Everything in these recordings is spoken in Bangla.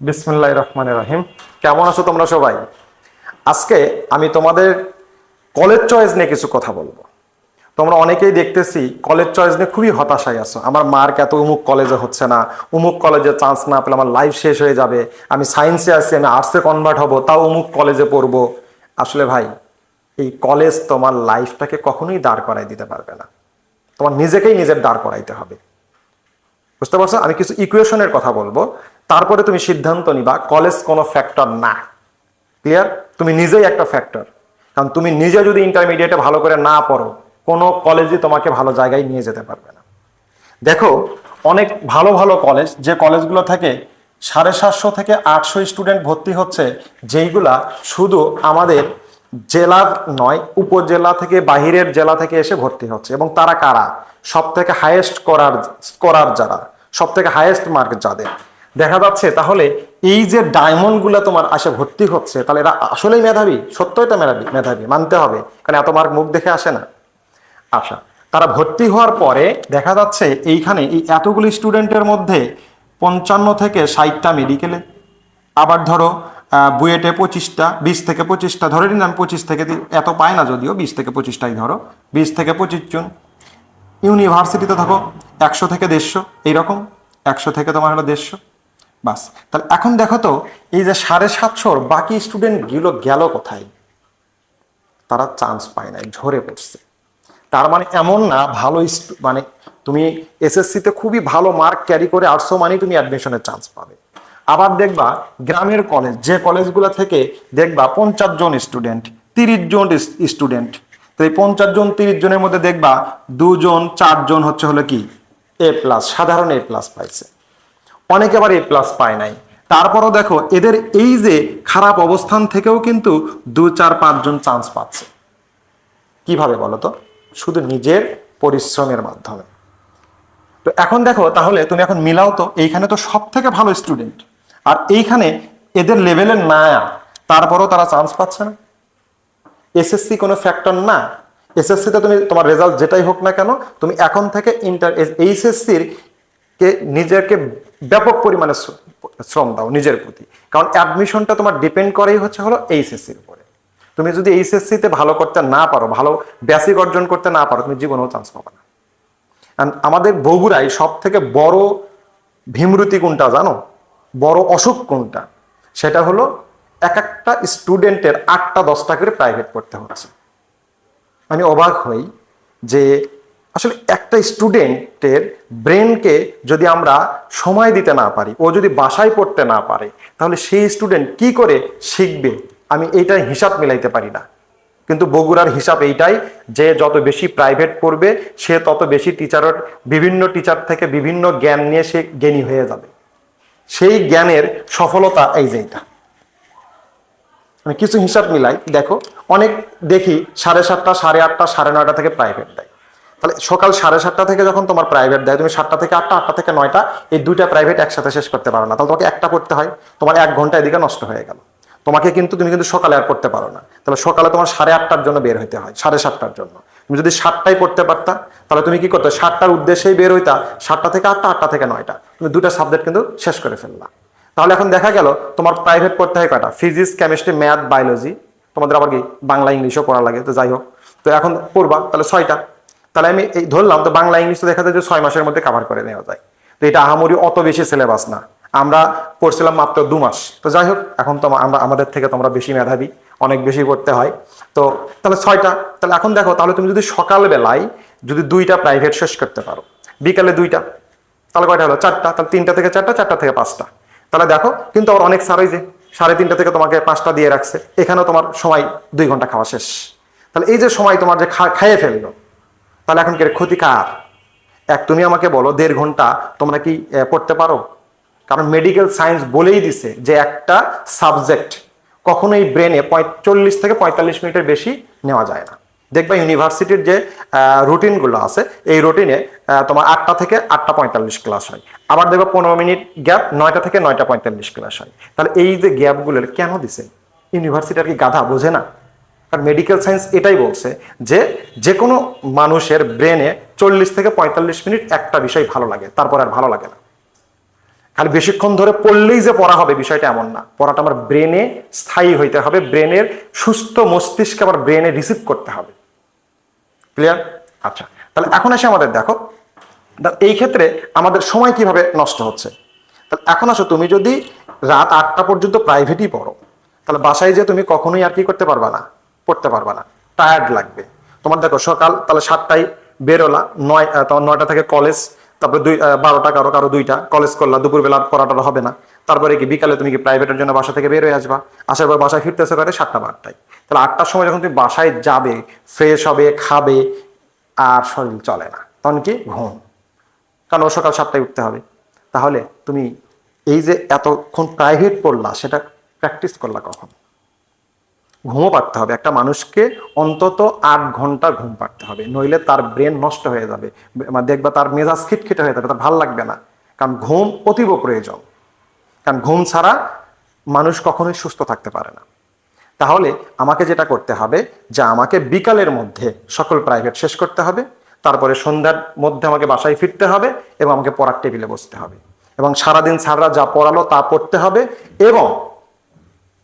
বিসমুল্লাহ রহমান রহিম। কেমন আছো তোমরা সবাই? আজকে আমি তোমাদের কলেজ চয়েস নিয়ে কিছু কথা বলব। তোমরা অনেকেই দেখতেছি কলেজ চয়েস নিয়ে খুবই হতাশায় আছো। আমার মার্ক এত উমুক কলেজে হচ্ছে না উমুক কলেজে চান্স না পেলে আমার লাইফ শেষ হয়ে যাবে। আমি সায়েন্সে আছি, আমি আর্টসে কনভার্ট হব, তাও উমুক কলেজে পড়ব। আসলে ভাই, এই কলেজ তোমার লাইফটাকে কখনোই দাঁড় করাই দিতে পারবে না। তোমার নিজেকেই নিজের দাঁড় করাইতে হবে। বুঝতে পারছ? আমি কিছু ইকুয়েশনের কথা বলব। তারপরে তুমি সিদ্ধান্ত নিবা কলেজ কোনো ফ্যাক্টর না। ক্লিয়ার তুমি নিজেই একটা ফ্যাক্টর কারণ তুমি নিজে যদি ইন্টারমিডিয়েটে ভালো করে না পড়ো, কোনো কলেজই তোমাকে ভালো জায়গায় নিয়ে যেতে পারবে না। দেখো, অনেক ভালো ভালো কলেজ যে কলেজগুলো থেকে সাড়ে সাতশো থেকে আটশো স্টুডেন্ট ভর্তি হচ্ছে, যেইগুলা শুধু আমাদের জেলার নয়, উপজেলা থেকে বাহিরের জেলা থেকে এসে ভর্তি হচ্ছে। এবং তারা কারা? সব থেকে হাইয়েস্ট করার করার যারা। সব থেকে হাইয়েস্ট মার্ক যাদের। দেখা যাচ্ছে তাহলে এই যে ডায়মন্ডগুলো তোমার আসে ভর্তি হচ্ছে, তাহলে এরা আসলেই মেধাবী? সত্যই তো মেধাবী মেধাবী, মানতে হবে। কারণ এত মার্ক মুখ দেখে আসে না। আচ্ছা তারা ভর্তি হওয়ার পরে দেখা যাচ্ছে এইখানে এই এতগুলি স্টুডেন্টের মধ্যে পঞ্চান্ন থেকে ষাটটা মেডিকেলে আবার ধরো বুয়েটে পঁচিশটা, বিশ থেকে পঁচিশটা, ধরে নিলাম পঁচিশ থেকে এত পায় না যদিও, বিশ থেকে পঁচিশটাই ধরো, বিশ থেকে পঁচিশ জন। ইউনিভার্সিটিতে থাকো একশো থেকে দেড়শো, এইরকম একশো থেকে তোমার হলো দেড়শো। বাস, তাহলে এখন দেখো তো, এই যে সাড়ে সাতশোর বাকি স্টুডেন্টগুলো গেল কোথায়? তারা চান্স পায় নাই, ঝরে পড়ছে। তার মানে এমন না, ভালো মানে তুমি এসএসসিতে খুবই ভালো মার্ক ক্যারি করে আটশো মানে তুমি অ্যাডমিশনের চান্স পাবে। আবার দেখবা গ্রামের কলেজ যে কলেজগুলো থেকে দেখবা পঞ্চাশ জন স্টুডেন্ট তিরিশ জন স্টুডেন্ট তো এই পঞ্চাশ জন, তিরিশ জনের মধ্যে দেখবা দুজন, চারজন হচ্ছে হলো কি? এ প্লাস সাধারণ এ প্লাস পাইছে। অনেকে আবার এ প্লাস পায় নাই। তারপরও দেখো, এদের এই যে খারাপ অবস্থান থেকেও কিন্তু দু, চার পাঁচজন চান্স পাচ্ছে। কীভাবে বলো তো? শুধু নিজের পরিশ্রমের মাধ্যমে। তো এখন দেখো, তাহলে তুমি এখন মিলাও তো, এইখানে তো সব থেকে ভালো স্টুডেন্ট আর এইখানে এদের লেভেলের না তারপরও তারা চান্স পাচ্ছে না। এসএসসি কোনো ফ্যাক্টর না। এসএসসিতে তুমি তোমার রেজাল্ট যেটাই হোক না কেন, তুমি এখন থেকে ইন্টার এইচএসসির কে নিজেকে ব্যাপক পরিমাণে শ্রম দাও নিজের প্রতি। কারণ অ্যাডমিশনটা তোমার ডিপেন্ড করেই হচ্ছে হলো এইচএসসির উপরে। তুমি যদি এইচএসসিতে ভালো করতে না পারো, ভালো বেসিক অর্জন করতে না পারো, তুমি জীবনেও চান্স পাবে না। আমাদের বগুড়ায় সব থেকে বড় ভীমরুতি কোনটা জানো? বড় অসুখ কোনটা? সেটা হলো এক একটা স্টুডেন্টের আটটা, দশটা করে প্রাইভেট পড়তে হচ্ছে। আমি অবাক হই যে আসলে একটা স্টুডেন্টের ব্রেনকে যদি আমরা সময় দিতে না পারি, ও যদি বাসায় পড়তে না পারে, তাহলে সেই স্টুডেন্ট কি করে শিখবে? আমি এইটার হিসাব মিলাইতে পারি না। কিন্তু বগুড়ার হিসাব এইটাই যে যত বেশি প্রাইভেট পড়বে, সে তত বেশি টিচারের বিভিন্ন টিচার থেকে বিভিন্ন জ্ঞান নিয়ে সে জ্ঞানী হয়ে যাবে। সেই জ্ঞানের সফলতা এই যে এটা আমি কিছু হিসাব মিলাই, দেখো, অনেক দেখি সাড়ে সাতটা, সাড়ে আটটা, সাড়ে নয়টা থেকে প্রাইভেট দেয়। তাহলে সকাল সাড়ে সাতটা থেকে যখন তোমার প্রাইভেট দেয়, তুমি সাতটা থেকে আটটা আটটা থেকে নয়টা, এই দুইটা প্রাইভেট একসাথে শেষ করতে পারো না। তাহলে তোমাকে একটা করতে হয়, তোমার এক ঘণ্টা এদিকে নষ্ট হয়ে গেল। তোমাকে কিন্তু তুমি কিন্তু সকালে আর করতে পারো না। তাহলে সকালে তোমার সাড়ে আটটার জন্য বের হইতে হয়, সাড়ে সাতটার জন্য। তুমি যদি সাতটায় পড়তে পারতা, তাহলে তুমি কি করতে, সাতটার উদ্দেশ্যেই বের হইতা, সাতটা থেকে আটটা আটটা থেকে নয়টা। তুমি দুটা সাবজেক্ট কিন্তু শেষ করে ফেললা। তাহলে এখন দেখা গেল, তোমার প্রাইভেট পড়তে হয় কয়টা? ফিজিক্স কেমিস্ট্রি ম্যাথ বায়োলজি তোমাদের আবার কি বাংলা ইংলিশও পড়া লাগে, তো যাই হোক। তো এখন পড়বা, তাহলে ছয়টা। তাহলে আমি এই ধরলাম, তো বাংলা ইংলিশ তো দেখা যায় যে ছয় মাসের মধ্যে কভার করে নেওয়া যায়। তো এটা আহামরি অত বেশি সিলেবাস না। আমরা পড়ছিলাম মাত্র দু মাস। তো যাই হোক, এখন তো আমরা, আমাদের থেকে তোমরা বেশি মেধাবী, অনেক বেশি করতে হয়। তো তাহলে ছয়টা, তাহলে এখন দেখো, তাহলে তুমি যদি সকালবেলায় যদি দুইটা প্রাইভেট শেষ করতে পারো, বিকালে দুইটা, তাহলে কয়টা হলো? চারটা, তাহলে তিনটা থেকে চারটা চারটা থেকে পাঁচটা। তাহলে দেখো, কিন্তু আবার অনেক স্যারই যে সাড়ে তিনটা থেকে তোমাকে পাঁচটা দিয়ে রাখছে। এখানেও তোমার সময় দুই ঘণ্টা খাওয়া শেষ। তাহলে এই যে সময় তোমার যে খাইয়ে ফেলল, তাহলে এখন কি ক্ষতি কার? এক, তুমি আমাকে বলো, দেড় ঘণ্টা তোমরা কি পড়তে পারো? কারণ মেডিকেল সায়েন্স বলেই দিছে যে একটা সাবজেক্ট কখনোই ব্রেনে চল্লিশ থেকে পঁয়তাল্লিশ মিনিটের বেশি নেওয়া যায় না। দেখবা ইউনিভার্সিটির যে রুটিনগুলো আছে, এই রুটিনে তোমার আটটা থেকে আটটা পঁয়তাল্লিশ ক্লাস হয়। আবার দেখবা পনেরো মিনিট গ্যাপ নয়টা থেকে নয়টা পঁয়তাল্লিশ ক্লাস হয়। তাহলে এই যে গ্যাপগুলো কেন দিছে? ইউনিভার্সিটি আর কি গাধা? বোঝে না। আর মেডিকেল সায়েন্স এটাই বলছে যে যে কোনো মানুষের ব্রেনে চল্লিশ থেকে পঁয়তাল্লিশ মিনিট একটা বিষয় ভালো লাগে, তারপর আর ভালো লাগে না। খালি বেশিক্ষণ ধরে পড়লেই যে পড়া হবে বিষয়টা এমন না। পড়াটা আমার ব্রেনে স্থায়ী হইতে হবে ব্রেনের সুস্থ মস্তিষ্কে আবার ব্রেনে রিসিভ করতে হবে। ক্লিয়ার আচ্ছা তাহলে এখন এসে আমাদের, দেখো। এই ক্ষেত্রে আমাদের সময় কীভাবে নষ্ট হচ্ছে? তাহলে এখন আসো, তুমি যদি রাত আটটা পর্যন্ত প্রাইভেটই পড়ো, তাহলে বাসায় যে তুমি কখনোই আর কি করতে পারবা না, পড়তে পারবা না। টায়ার্ড লাগবে। তোমার দেখো, সকাল তাহলে সাতটায় বেরোলা, নয় তোমার নয়টা থেকে কলেজ তারপরে দুই বারোটা, কারও কারও দুইটা কলেজ করলা, দুপুরবেলা পড়াটা হবে না। তারপরে কি, বিকালে তুমি কি প্রাইভেটের জন্য বাসা থেকে বের হয়ে আসবা? আসার পর বাসায় ফিরতেছে করে সাতটা বা আটটায় তাহলে আটটার সময় যখন তুমি বাসায় যাবে ফ্রেশ হবে, খাবে, আর শরীর চলে না, তখন কি? ঘুম। কারণ ও সকাল সাতটায় উঠতে হবে। তাহলে তুমি এই যে এতক্ষণ প্রাইভেট পড়লা, সেটা প্র্যাকটিস করলা কখন? ঘুমও পারতে হবে। একটা মানুষকে অন্তত আট ঘণ্টা ঘুম পারতে হবে। নইলে তার ব্রেন নষ্ট হয়ে যাবে। দেখবা তার মেজাজ খিটখিটে হয়ে যাবে। তার ভালো লাগবে না। কারণ ঘুম অতীব প্রয়োজন। কারণ ঘুম ছাড়া মানুষ কখনোই সুস্থ থাকতে পারে না। তাহলে আমাকে যেটা করতে হবে, যে আমাকে বিকালের মধ্যে সকল প্রাইভেট শেষ করতে হবে, তারপরে সন্ধ্যার মধ্যে আমাকে বাসায় ফিরতে হবে এবং আমাকে পড়ার টেবিলে বসতে হবে। এবং সারাদিন স্যাররা যা পড়ালো তা পড়তে হবে এবং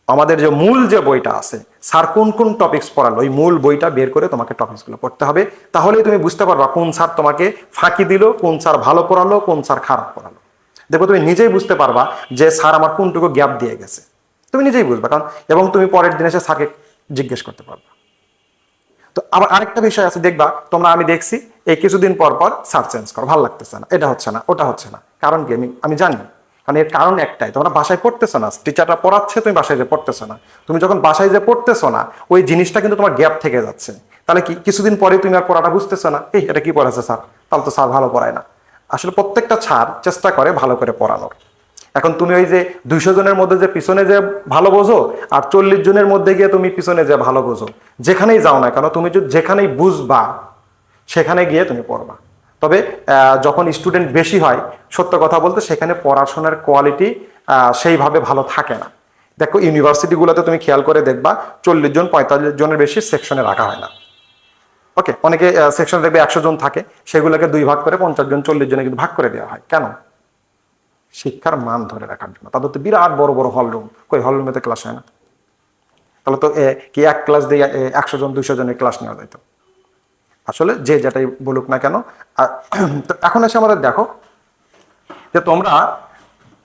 আমাদের যে মূল যে বইটা আছে, স্যার কোন কোন টপিক্স পড়ালো, ওই মূল বইটা বের করে তোমাকে টপিকসগুলো পড়তে হবে। তাহলেই তুমি বুঝতে পারবা কোন স্যার তোমাকে ফাঁকি দিল, কোন স্যার ভালো পড়ালো, কোন স্যার খারাপ পড়ালো। দেখো তুমি নিজেই বুঝতে পারবা যে স্যার আমার কোনটুকু গ্যাপ দিয়ে গেছে। তুমি নিজেই বুঝবা, কারণ এবং তুমি পরের দিন এসে স্যারকে জিজ্ঞেস করতে পারবা। তো আবার আরেকটা বিষয় আছে, দেখবা, তোমরা আমি দেখছি, এই কিছুদিন পর পর স্যার চেঞ্জ করো, ভালো লাগতেছে না, এটা হচ্ছে না, ওটা হচ্ছে না। কারণ কি, আমি আমি জানি, কারণ এর কারণ একটাই, তোমরা বাসায় পড়তেছো না টিচারটা পড়াচ্ছে, তুমি বাসায় যে পড়তেছো না। তুমি যখন বাসায় যে পড়তেছো না, ওই জিনিসটা কিন্তু তোমার গ্যাপ থেকে যাচ্ছে। তাহলে কি, কিছুদিন পরে তুমি আর পড়াটা বুঝতেছো না? এই, এটা কি পড়াচ্ছে স্যার? তাহলে তো স্যার ভালো পড়ায় না। আসলে প্রত্যেকটা ছাড় চেষ্টা করে ভালো করে পড়ানোর। এখন তুমি ওই যে দুইশো জনের মধ্যে যে পিছনে যে ভালো বোঝো আর চল্লিশ জনের মধ্যে গিয়ে তুমি পিছনে যে ভালো বোঝো, যেখানেই যাও না কেন, তুমি যদি যেখানেই বুঝবা, সেখানে গিয়ে তুমি পড়বা। তবে যখন স্টুডেন্ট বেশি হয়, সত্য কথা বলতে সেখানে পড়াশোনার কোয়ালিটি সেইভাবে ভালো থাকে না। দেখো ইউনিভার্সিটিগুলোতে তুমি খেয়াল করে দেখবা, চল্লিশ জন, পঁয়তাল্লিশ জনের বেশি সেকশনে রাখা হয় না। ওকে অনেকে সেকশনে দেখবে একশো জন থাকে, সেগুলোকে দুই ভাগ করে পঞ্চাশ জন, চল্লিশ জনে কিন্তু ভাগ করে দেওয়া হয়। কেন? শিক্ষার মান ধরে রাখার জন্য। তাদের তো বিরাট বড় বড় হল রুম কই হল রুমে তো ক্লাস হয় না। তাহলে তো কি এক ক্লাস দিয়ে একশো জন, দুইশো জনের ক্লাস নেওয়া যেত আসলে যে যেটাই বলুক না কেন, আর এখন এসে আমাদের দেখো যে তোমরা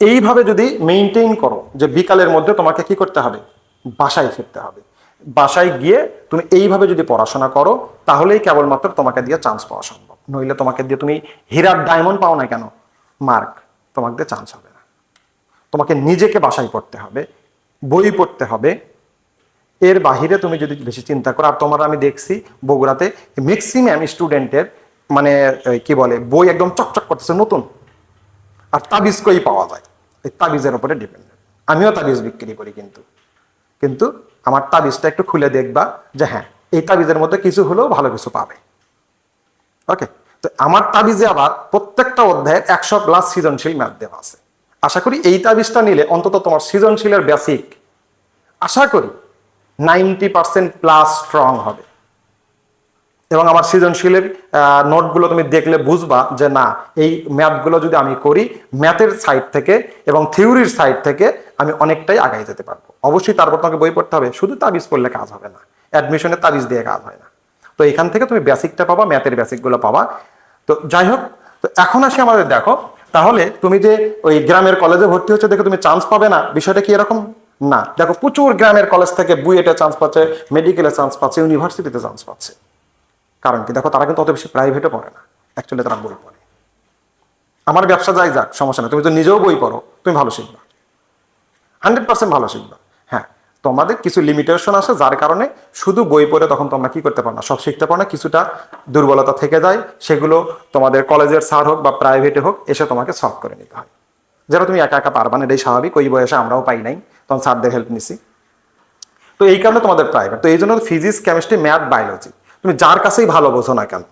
এইভাবে যদি মেনটেন করো যে বিকালের মধ্যে তোমাকে কি করতে হবে? বাসায় ফিরতে হবে। বাসায় গিয়ে তুমি এইভাবে যদি পড়াশোনা করো, তাহলেই কেবলমাত্র তোমাকে দিয়ে চান্স পাওয়া সম্ভব। নইলে তোমাকে দিয়ে তুমি হীরার ডায়মন্ড পাও না কেন? মার্ক তোমাকে চান্স হবে না। তোমাকে নিজেকে বাসায় পড়তে হবে, বই পড়তে হবে। এর বাহিরে তুমি যদি বেশি চিন্তা করো, আর তোমার আমি দেখছি বগুড়াতে ম্যাক্সিমাম স্টুডেন্টের মানে কি বলে, বই একদম চকচক করতেছে নতুন। আর তাবিজ কই পাওয়া যায়? এই তাবিজের উপরে ডিপেন্ডেন্ট আমিও তাবিজ বিক্রি করি কিন্তু। কিন্তু আমার তাবিজটা একটু খুলে দেখবা যে হ্যাঁ এই তাবিজের মধ্যে কিছু হলেও ভালো কিছু পাবে। ওকে তো আমার তাবিজে আবার প্রত্যেকটা অধ্যায়ের একশো প্লাস সৃজনশীল ম্যাথ দেওয়া আছে। আশা করি এই তাবিজটা নিলে অন্তত তোমার সৃজনশীলের বেসিক আশা করি নাইনটি পার্সেন্ট প্লাস স্ট্রং হবে। এবং আমার সৃজনশীলের নোটগুলো তুমি দেখলে বুঝবা যে না, এই ম্যাথগুলো যদি আমি করি ম্যাথের সাইড থেকে এবং থিওরির সাইড থেকে আমি অনেকটাই আগাই যেতে পারব। অবশ্যই তারপর তোমাকে বই পড়তে হবে, শুধু তাবিজ পড়লে কাজ হবে না। অ্যাডমিশনে তাবিজ দিয়ে কাজ হয় না। তো এখান থেকে তুমি বেসিকটা পাবা ম্যাথের বেসিকগুলো পাবা। তো যাই হোক, তো এখন আসি আমাদের, দেখো, তাহলে তুমি যে ওই গ্রামের কলেজে ভর্তি হচ্ছে দেখে তুমি চান্স পাবে না। বিষয়টা কি এরকম? না। দেখো, প্রচুর গ্রামের কলেজ থেকে বুয়েটে চান্স পাচ্ছে মেডিকেলে চান্স পাচ্ছে ইউনিভার্সিটিতে চান্স পাচ্ছে। কারণ কি? দেখো, তারা কিন্তু অত বেশি প্রাইভেটে পড়ে না। অ্যাকচুয়ালি তারা বই পড়ে। আমার ব্যবসা যাই যাক, সমস্যা নেই। তুমি তো নিজেও বই পড়ো, তুমি ভালো শিখবা। হান্ড্রেড পার্সেন্ট ভালো শিখবা। তোমাদের কিছু লিমিটেশন আছে, যার কারণে শুধু বই পড়ে তখন তোমরা কি করতে পারো না। সব শিখতে পারো না, কিছুটা দুর্বলতা থেকে যায়, সেগুলো তোমাদের কলেজের স্যার হোক বা প্রাইভেটে হোক, এসে তোমাকে সলভ করে নিতে হয়। যেটা তুমি একা একা পারবা না, এটাই স্বাভাবিক, ওই বয়সে আমরাও পাই নাই, তখন স্যারদের হেল্প নিছি। তো এই কারণে তোমাদের প্রাইভেট তো এই জন্য ফিজিক্স কেমিস্ট্রি ম্যাথ বায়োলজি তুমি যার কাছেই ভালো বোঝো না কেন,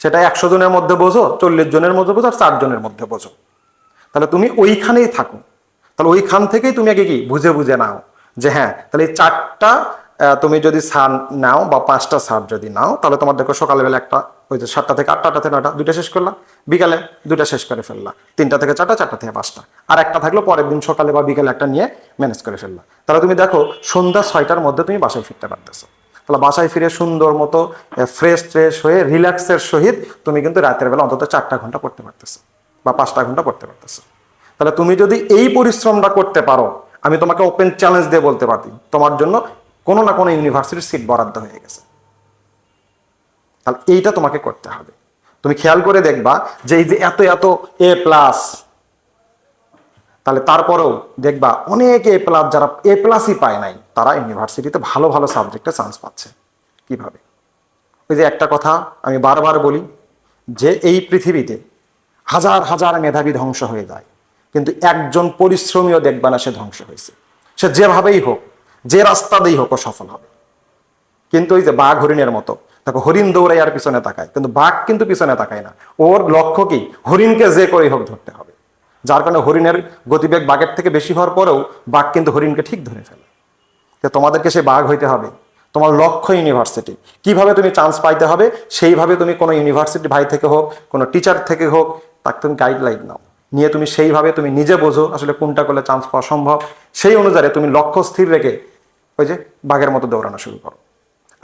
সেটা একশো জনের মধ্যে বোঝো, চল্লিশ জনের মধ্যে বোঝো, আর জনের মধ্যে বোঝো। তাহলে তুমি ওইখানেই থাকো। তাহলে ওইখান থেকেই তুমি আগে কি? বুঝে বুঝে নাও। যে হ্যাঁ তাহলে এই চারটা তুমি যদি সার নাও বা পাঁচটা সার যদি নাও, তাহলে তোমার দেখো সকালবেলা একটা, ওই যে সাতটা থেকে আটটা আটটা থেকে নয়টা, দুইটা শেষ করলা। বিকালে দুইটা শেষ করে ফেললা। তিনটা থেকে চারটা চারটা থেকে পাঁচটা। আর একটা থাকল পরের দিন সকালে বা বিকালে একটা নিয়ে ম্যানেজ করে ফেললা। তাহলে তুমি দেখো সন্ধ্যা ছয়টার মধ্যে তুমি বাসায় ফিরতে পারতেছো। তাহলে বাসায় ফিরে সুন্দর মতো ফ্রেশ ট্রেশ হয়ে রিল্যাক্সের সহিত তুমি কিন্তু রাতের বেলা অন্তত চারটা ঘণ্টা পড়তে পারতেছো বা পাঁচটা ঘণ্টা পড়তে পারতেছো। তাহলে তুমি যদি এই পরিশ্রমটা করতে পারো আমি তোমাকে ওপেন চ্যালেঞ্জ দিয়ে বলতে পারি তোমার জন্য কোনো না কোনো ইউনিভার্সিটির সিট বরাদ্দ হয়ে গেছে। তাহলে এইটা তোমাকে করতে হবে। তুমি খেয়াল করে দেখবা যে এই যে এত এত এ প্লাস তাহলে তারপরেও দেখবা অনেক এ প্লাস যারা এ প্লাসই পায় নাই, তারা ইউনিভার্সিটিতে ভালো ভালো সাবজেক্টে চান্স পাচ্ছে। কীভাবে? ওই যে একটা কথা আমি বারবার বলি, যে এই পৃথিবীতে হাজার হাজার মেধাবী ধ্বংস হয়ে যায়। কিন্তু একজন পরিশ্রমীও দেখবা না সে ধ্বংস হয়েছে। সে যেভাবেই হোক, যে রাস্তা দিয়েই হোক সফল হবে। কিন্তু ওই যে বাঘ হরিণের মতো, দেখো হরিণ দৌড়াই আর পিছনে তাকায়, কিন্তু বাঘ কিন্তু পিছনে তাকায় না। ওর লক্ষ্য কি? হরিণকে যে করেই হোক ধরতে হবে। যার কারণে হরিণের গতিবেগ বাঘের থেকে বেশি হওয়ার পরেও বাঘ কিন্তু হরিণকে ঠিক ধরে ফেলে। তো তোমাদেরকে সে বাঘ হইতে হবে। তোমার লক্ষ্য ইউনিভার্সিটি। কীভাবে তুমি চান্স পাইতে হবে? সেইভাবে তুমি কোনো ইউনিভার্সিটি ভাই থেকে হোক, কোনো টিচার থেকে হোক, তাকে তুমি গাইডলাইন নাও। নিয়ে তুমি সেইভাবে তুমি নিজে বোঝো আসলে কোনটা করলে চান্স পাওয়া সম্ভব। সেই অনুযায়ী তুমি লক্ষ্য স্থির রেখে ওই যে বাঘের মতো দৌড়ানো শুরু করো।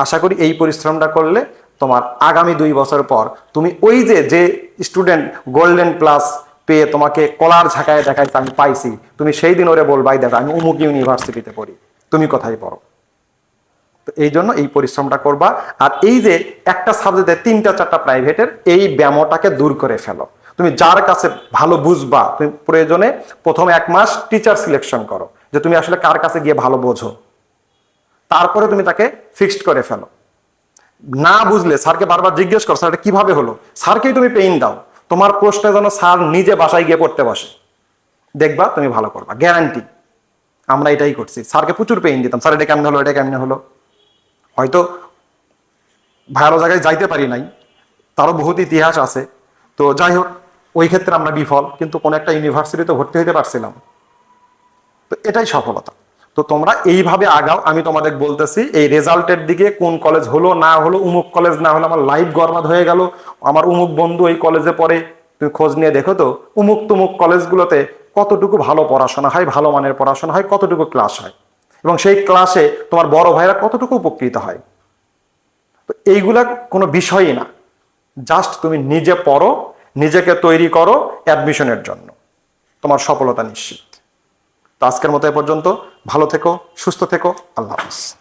আশা করি এই পরিশ্রমটা করলে তোমার আগামী দুই বছর পর তুমি ওই যে যে স্টুডেন্ট গোল্ডেন প্লাস পেয়ে তোমাকে কলার ঝাঁকায় দেখাইছে আমি পাইছি, তুমি সেই দিন ওরে বলবাই দেখো, আমি অমুক ইউনিভার্সিটিতে পড়ি, তুমি কোথায় পড়ো? তো এই জন্য এই পরিশ্রমটা করবা। আর এই যে একটা সাবজেক্টে তিনটা, চারটা প্রাইভেটের এই ব্যামোটাকে দূর করে ফেলো। তুমি যার কাছে ভালো বুঝবা, তুমি প্রয়োজনে প্রথম এক মাস টিচার সিলেকশন করো, যে তুমি আসলে কার কাছে গিয়ে ভালো বোঝো। তারপরে তুমি তাকে ফিক্সড করে ফেলো। না বুঝলে স্যারকে বারবার জিজ্ঞেস করো, স্যার, এটা কীভাবে হলো? স্যারকেই তুমি পেইন দাও। তোমার প্রশ্নে যেন স্যার নিজে বাসায় গিয়ে পড়তে বসে। দেখবা তুমি ভালো করবা গ্যারান্টি আমরা এটাই করছি। স্যারকে প্রচুর পেইন দিতাম, স্যার, এটা কেমনে হলো? এটা কেমনে হলো? হয়তো ভালো জায়গায় যাইতে পারি নাই, তারও বহুত ইতিহাস আছে। তো যাই হোক ওই ক্ষেত্রে আমরা বিফল, কিন্তু কোনো একটা ইউনিভার্সিটিতে ভর্তি হতে পারছিলাম। তো এটাই সফলতা। তো তোমরা এইভাবে আগাও, আমি তোমাদের বলতেছি, এই রেজাল্টের দিকে কোন কলেজ হলো, না হলো, উমুক কলেজ না হলো, আমার লাইফ গরমাদ হয়ে গেল। আমার উমুক বন্ধু এই কলেজে পড়ে, তুমি খোঁজ নিয়ে দেখো তো, উমুক তুমুক কলেজগুলোতে কতটুকু ভালো পড়াশোনা হয়, ভালো মানের পড়াশোনা হয়, কতটুকু ক্লাস হয়। এবং সেই ক্লাসে তোমার বড় ভাইরা কতটুকু উপকৃত হয়। তো এইগুলা কোনো বিষয়ই না। জাস্ট তুমি নিজে পড়ো নিজেকে তৈরি করো অ্যাডমিশনের জন্য। তোমার সফলতা নিশ্চিত। তো আজকের মতো এ পর্যন্ত। ভালো থেকো, সুস্থ থেকো। আল্লাহ হাফিজ।